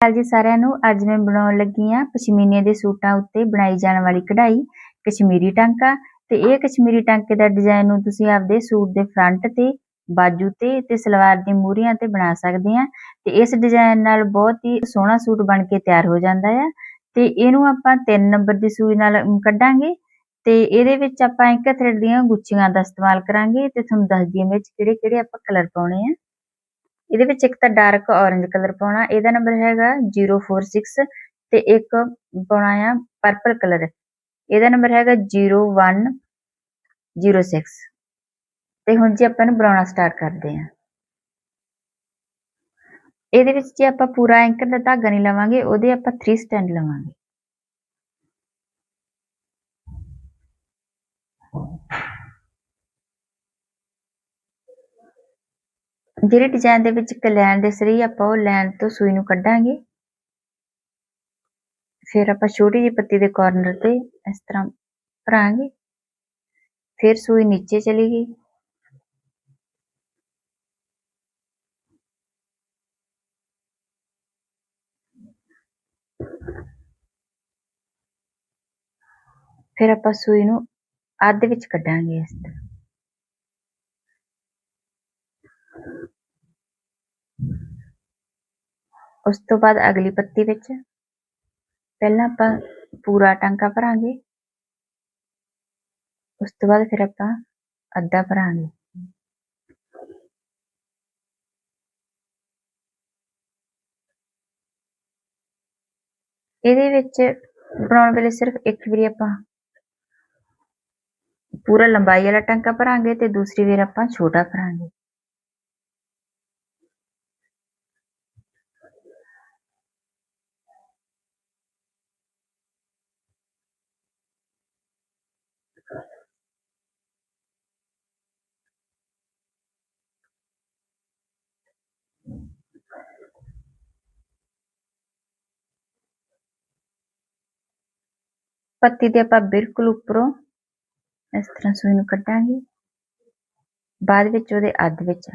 ਹਾਲ ਜੀ ਸਾਰਿਆਂ ਨੂੰ? ਅੱਜ ਮੈਂ ਬਣਾਉਣ ਲੱਗੀ ਆ ਪਸ਼ਮੀਨੇ ਦੇ ਸੂਟਾਂ ਉੱਤੇ ਬਣਾਈ ਜਾਣ ਵਾਲੀ ਕਢਾਈ, ਕਸ਼ਮੀਰੀ ਟਾਂਕਾ। ਤੇ ਇਹ ਕਸ਼ਮੀਰੀ ਟਾਂਕੇ ਦਾ ਡਿਜ਼ਾਈਨ ਨੂੰ ਤੁਸੀਂ ਆਪਦੇ ਸੂਟ ਦੇ ਫਰੰਟ ਤੇ, ਬਾਜੂ ਤੇ ਤੇ ਸਲਵਾਰ ਦੀ ਮੂਰੀਆਂ ਤੇ ਬਣਾ ਸਕਦੇ ਆ ਤੇ ਇਸ ਡਿਜ਼ਾਈਨ ਨਾਲ ਬਹੁਤ ਹੀ ਸੋਹਣਾ ਸੂਟ ਬਣ ਕੇ ਤਿਆਰ ਹੋ ਜਾਂਦਾ ਆ। ਤੇ ਇਹਨੂੰ ਆਪਾਂ 3 ਨੰਬਰ ਦੀ ਸੂਈ ਨਾਲ ਕੱਢਾਂਗੇ। ਤੇ ਇਹਦੇ ਵਿੱਚ ਆਪਾਂ ਇੱਕ ਥ੍ਰੈਡ ਦੀਆਂ ਗੁੱਚੀਆਂ ਦਾ ਇਸਤੇਮਾਲ ਕਰਾਂਗੇ ਤੇ ਤੁਹਾਨੂੰ ਦੱਸਦੀ ਹਾਂ ਵਿੱਚ ਕਿਹੜੇ ਕਿਹੜੇ ਆਪਾਂ ਕਲਰ ਪਾਉਣੇ ਆ। ਇਹਦੇ ਵਿੱਚ ਇੱਕ ਤਾਂ ਡਾਰਕ ਔਰੇਂਜ ਕਲਰ ਪਾਉਣਾ, ਇਹਦਾ ਨੰਬਰ ਹੈਗਾ 046 ਤੇ ਇੱਕ ਪਾਉਣਾ ਆ ਪਰਪਲ ਕਲਰ ਇਹਦਾ ਨੰਬਰ ਹੈਗਾ 0106 ਤੇ ਹੁਣ ਜੀ ਆਪਾਂ ਨੂੰ ਬਣਾਉਣਾ ਸਟਾਰਟ ਕਰਦੇ ਹਾਂ। ਇਹਦੇ ਵਿੱਚ ਜੇ ਆਪਾਂ ਪੂਰਾ ਐਂਕਰ ਦਾ ਧਾਗਾ ਨਹੀਂ ਲਵਾਂਗੇ, ਉਹਦੇ ਆਪਾਂ 3 ਸਟੈਂਡ ਲਵਾਂਗੇ। ਜਿਹੜੇ ਡਿਜ਼ਾਈਨ ਦੇ ਵਿੱਚ ਇੱਕ ਲਾਈਨ ਦੇ ਸਰੀ ਆਪਾਂ ਉਹ ਲਾਈਨ ਤੋਂ ਸੂਈ ਨੂੰ ਕੱਢਾਂਗੇ। ਫਿਰ ਆਪਾਂ ਛੋਟੀ ਜਿਹੀ ਪੱਤੀ ਦੇ ਕਾਰਨਰ ਤੇ ਇਸ ਤਰ੍ਹਾਂ ਭਰਾਂਗੇ। ਫਿਰ ਸੂਈ ਨੀਚੇ ਚਲੀ ਗਈ। ਫਿਰ ਆਪਾਂ ਸੂਈ ਨੂੰ ਅੱਧ ਵਿੱਚ ਕੱਢਾਂਗੇ ਇਸ ਤਰ੍ਹਾਂ। ਉਸ ਤੋਂ ਬਾਅਦ ਅਗਲੀ ਪੱਤੀ ਵਿੱਚ। ਪਹਿਲਾਂ ਆਪਾਂ ਪੂਰਾ ਟਾਂਕਾ ਭਰਾਂਗੇ। ਉਸ ਤੋਂ ਬਾਅਦ ਫਿਰ ਆਪਾਂ ਅੱਧਾ ਭਰਾਂਗੇ। ਇਹਦੇ ਵਿੱਚ ਬਣਾਉਣ ਵੇਲੇ ਸਿਰਫ ਇੱਕ ਵਾਰੀ ਆਪਾਂ ਪੂਰਾ ਲੰਬਾਈ ਵਾਲਾ ਟਾਂਕਾ ਭਰਾਂਗੇ ਤੇ ਦੂਸਰੀ ਵਾਰ ਆਪਾਂ ਛੋਟਾ ਭਰਾਂਗੇ। ਪੱਤੀ ਦੇ ਆਪਾਂ ਬਿਲਕੁਲ ਉੱਪਰੋਂ ਇਸ ਤਰ੍ਹਾਂ ਸੂਈ ਨੂੰ ਕੱਢਾਂਗੇ। ਬਾਅਦ ਵਿੱਚ ਉਹਦੇ ਅੱਧ ਵਿੱਚ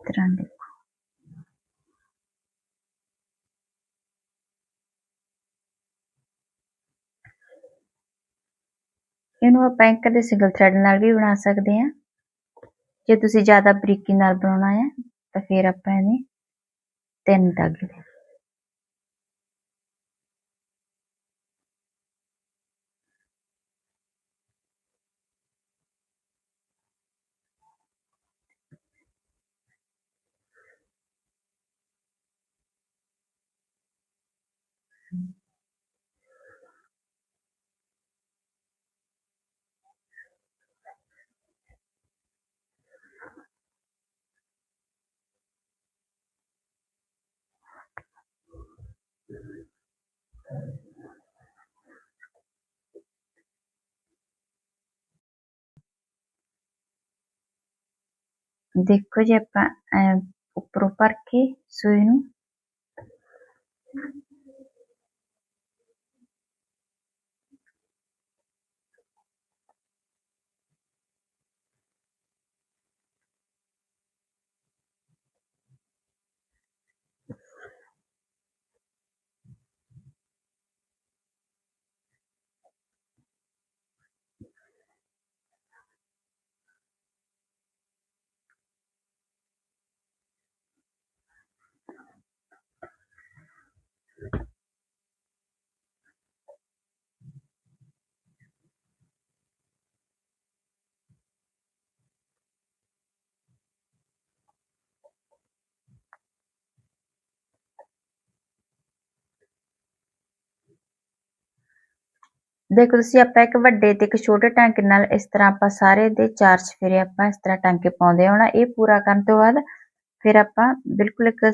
ਤਰ੍ਹਾਂ ਦੇ। ਇਹਨੂੰ ਆਪਾਂ ਇੱਕ ਦੇ ਸਿੰਗਲ ਥ੍ਰੈਡ ਨਾਲ ਵੀ ਬਣਾ ਸਕਦੇ ਹਾਂ। ਜੇ ਤੁਸੀਂ ਜ਼ਿਆਦਾ ਬਰੀਕੀ ਨਾਲ ਬਣਾਉਣਾ ਹੈ, ਤਾਂ ਫਿਰ ਆਪਾਂ ਇਹਨੇ ਤਿੰਨ ਧਾਗੇ ਦੇ ਦੇਖੋ ਜੇ ਆਪਾਂ ਉੱਪਰੋਂ ਭਰ ਕੇ ਸੂਈ ਨੂੰ ਦੇਖੋ ਤੁਸੀਂ ਆਪਾਂ ਇੱਕ ਵੱਡੇ ਤੇ ਇੱਕ ਛੋਟੇ ਟਾਂਕੇ ਨਾਲ ਇਸ ਤਰ੍ਹਾਂ ਆਪਾਂ ਸਾਰੇ ਦੇ ਚਾਰ ਚਫੇਰੇ ਆਪਾਂ ਇਸ ਤਰ੍ਹਾਂ ਟਾਂਕੇ ਪਾਉਂਦੇ ਆਉਣਾ ਇਹ ਪੂਰਾ ਕਰਨ ਤੋਂ ਬਾਅਦ ਫਿਰ ਆਪਾਂ ਬਿਲਕੁਲ ਇੱਕ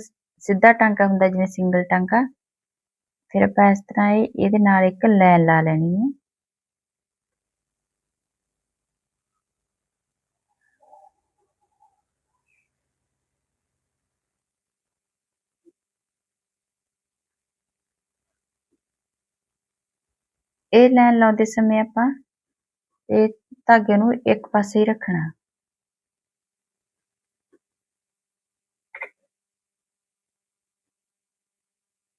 ਸਿੱਧਾ ਟਾਂਕਾ ਹੁੰਦਾ ਜਿਵੇਂ ਸਿੰਗਲ ਟਾਂਕਾ। ਫਿਰ ਆਪਾਂ ਇਸ ਤਰ੍ਹਾਂ ਇਹ, ਇਹਦੇ ਨਾਲ ਇੱਕ ਲਾਈਨ ਲਾ ਲੈਣੀ ਹੈ। ਇਹ ਲਾਈਨ ਲਾਉਂਦੇ ਸਮੇਂ ਆਪਾਂ ਇਹ ਧਾਗੇ ਨੂੰ ਇੱਕ ਪਾਸੇ ਹੀ ਰੱਖਣਾ।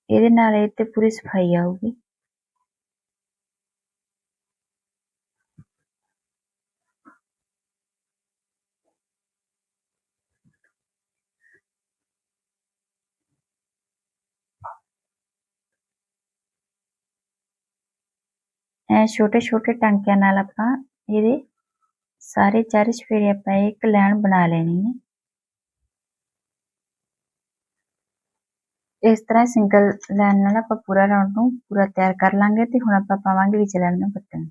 ਇਹਦੇ ਨਾਲ ਇਹ ਤੇ ਪੂਰੀ ਸਫ਼ਾਈ ਆਊਗੀ। ਐ ਛੋਟੇ ਛੋਟੇ ਟਾਂਕਿਆਂ ਨਾਲ ਆਪਾਂ ਇਹਦੇ ਸਾਰੇ ਚਾਰੇ ਚਫੇਰੇ ਆਪਾਂ ਇੱਕ ਲਾਈਨ ਬਣਾ ਲੈਣੀ ਹੈ ਇਸ ਤਰ੍ਹਾਂ ਸਿੰਗਲ ਲਾਈਨ ਨਾਲ ਆਪਾਂ ਪੂਰਾ ਰਾਉਂਡ ਨੂੰ ਪੂਰਾ ਤਿਆਰ ਕਰ ਲਾਂਗੇ ਤੇ ਹੁਣ ਆਪਾਂ ਪਾਵਾਂਗੇ ਵਿੱਚ ਲਾਈਨ ਨੂੰ ਬਟਨ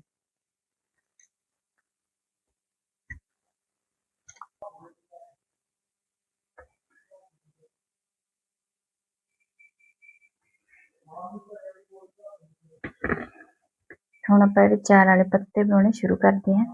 ਹੁਣ ਆਪਾਂ ਇਹਦੇ ਚਾਰ ਵਾਲੇ ਪੱਤੇ ਬਣਾਉਣੇ ਸ਼ੁਰੂ ਕਰਦੇ ਹਾਂ।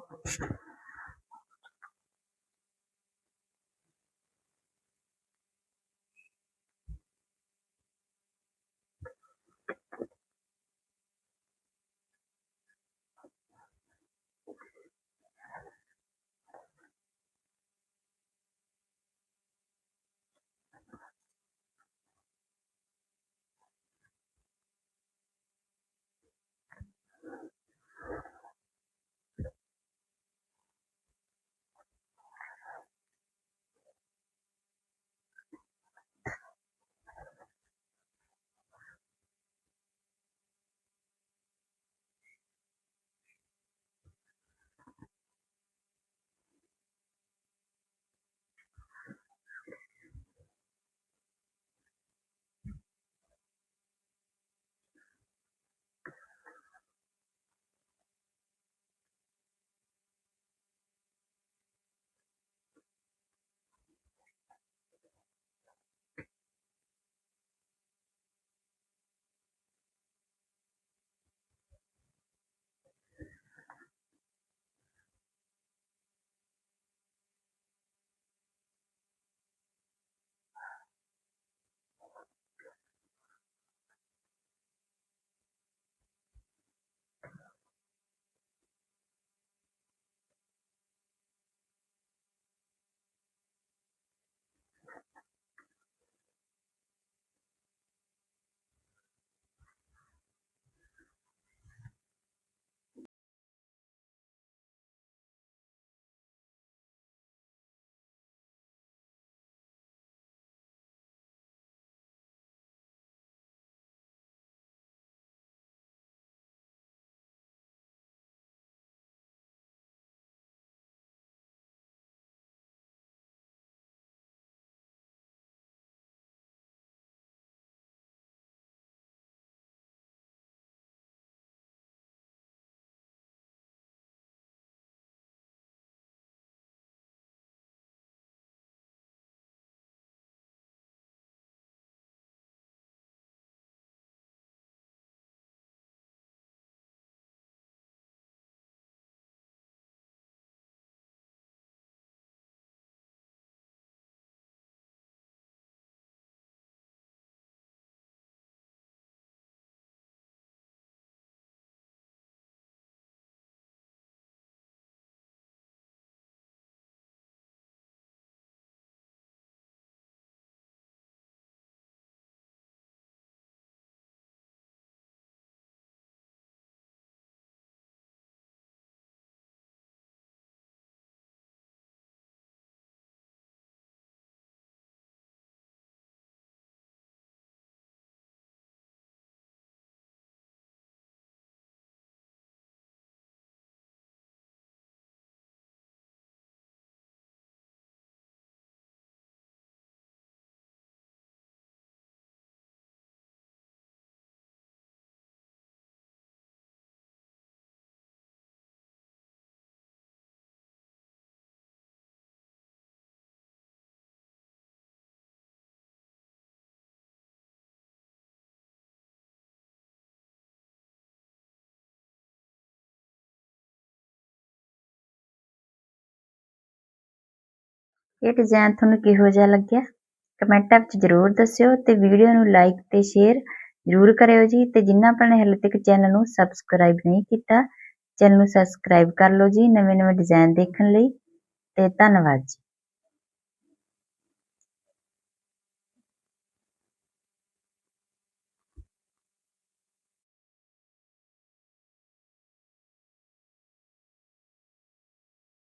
ਇਹ ਡਿਜ਼ਾਈਨ ਤੁਹਾਨੂੰ ਕਿਹੋ ਜਿਹਾ ਲੱਗਿਆ? ਕਮੈਂਟਾਂ ਵਿੱਚ ਜ਼ਰੂਰ ਦੱਸਿਓ ਤੇ ਵੀਡੀਓ ਨੂੰ ਲਾਈਕ ਤੇ ਸ਼ੇਅਰ ਜ਼ਰੂਰ ਕਰਿਓ ਜੀ ਤੇ ਜਿਨ੍ਹਾਂ ਆਪਾਂ ਨੇ ਹਾਲੇ ਤੱਕ ਚੈਨਲ ਨੂੰ ਸਬਸਕ੍ਰਾਈਬ ਨਹੀਂ ਕੀਤਾ ਚੈਨਲ ਨੂੰ ਸਬਸਕ੍ਰਾਈਬ ਕਰ ਲਓ ਜੀ ਨਵੇਂ ਨਵੇਂ ਡਿਜ਼ਾਈਨ ਦੇਖਣ ਲਈ ਤੇ ਧੰਨਵਾਦ ਜੀ।